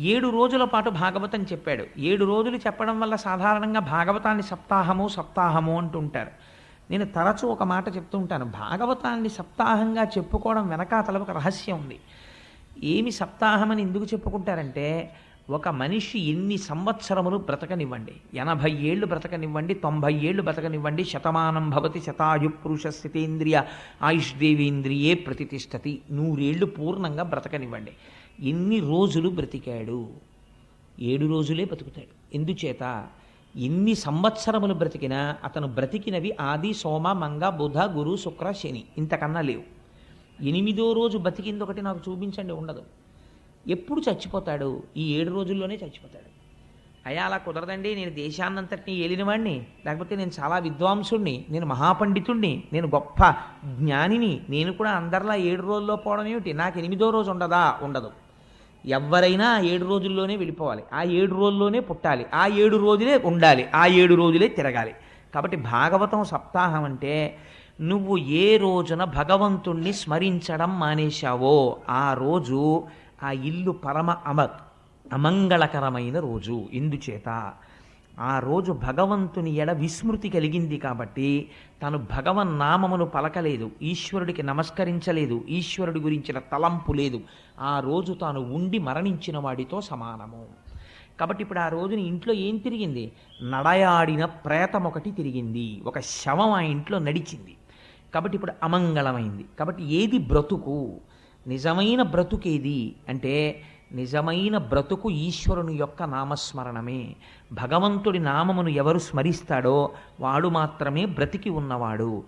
ఏడు రోజుల పాటు భాగవతం చెప్పాడు. ఏడు రోజులు చెప్పడం వల్ల సాధారణంగా భాగవతాన్ని సప్తాహము సప్తాహము అంటుంటారు. నేను తరచూ ఒక మాట చెప్తూ ఉంటాను. భాగవతాన్ని సప్తాహంగా చెప్పుకోవడం వెనకాతల ఒక రహస్యం ఉంది. ఏమి సప్తాహమని ఎందుకు చెప్పుకుంటారంటే ఒక మనిషి ఎన్ని సంవత్సరములు బ్రతకనివ్వండి ఎనభై ఏళ్ళు బ్రతకనివ్వండి తొంభై ఏళ్ళు బ్రతకనివ్వండి శతమానం భవతి శతాయు పురుష స్థితేంద్రియ ఆయుష్దేవేంద్రియే ప్రతిష్టతి నూరేళ్ళు పూర్ణంగా బ్రతకనివ్వండి. ఎన్ని రోజులు బ్రతికాడు. ఏడు రోజులే బతుకుతాడు. ఎందుచేత? ఎన్ని సంవత్సరములు బ్రతికినా అతను బ్రతికినవి ఆది సోమ మంగ బుధ గురు శుక్ర శని. ఇంతకన్నా లేవు. ఎనిమిదో రోజు బతికింది ఒకటి నాకు చూపించండి ఉండదు. ఎప్పుడు చచ్చిపోతాడు? ఈ ఏడు రోజుల్లోనే చచ్చిపోతాడు. అయ్యా అలా కుదరదండి. నేను దేశాన్నంతటినీ ఏలినవాడిని లేకపోతే నేను చాలా విద్వాంసుణ్ణి. నేను మహాపండితుణ్ణి. నేను గొప్ప జ్ఞానిని. నేను కూడా అందరిలా ఏడు రోజుల్లో పోవడం ఏమిటి? నాకు ఎనిమిదో రోజు ఉండదా? ఉండదు. ఎవరైనా ఏడు రోజుల్లోనే వెళ్ళిపోవాలి ఆ ఏడు రోజుల్లోనే పుట్టాలి. ఆ ఏడు రోజులే ఉండాలి. ఆ ఏడు రోజులే తిరగాలి. కాబట్టి భాగవతం సప్తాహం అంటే నువ్వు ఏ రోజున భగవంతుణ్ణి స్మరించడం మానేశావో ఆ రోజు ఆ ఇల్లు పరమ అమ అమంగళకరమైన రోజు. ఎందుచేత ఆ రోజు భగవంతుని ఎడ విస్మృతి కలిగింది కాబట్టి తాను భగవన్నామమును పలకలేదు ఈశ్వరుడికి నమస్కరించలేదు ఈశ్వరుడి గురించిన తలంపు లేదు. ఆ రోజు తాను ఉండి మరణించిన వాడితో సమానము. కాబట్టి ఇప్పుడు ఆ రోజుని ఇంట్లో ఏం తిరిగింది? నడయాడిన ప్రేతం ఒకటి తిరిగింది. ఒక శవం ఆ ఇంట్లో నడిచింది. కాబట్టి ఇప్పుడు అమంగళమైంది. కాబట్టి ఏది బ్రతుకు? నిజమైన బ్రతుకేది అంటే నిజమైన బ్రతుకు ఈశ్వరుని యొక్క నామస్మరణమే. భగవంతుడి నామమును ఎవరు స్మరిస్తాడో వాడు మాత్రమే బ్రతికి ఉన్నవాడు.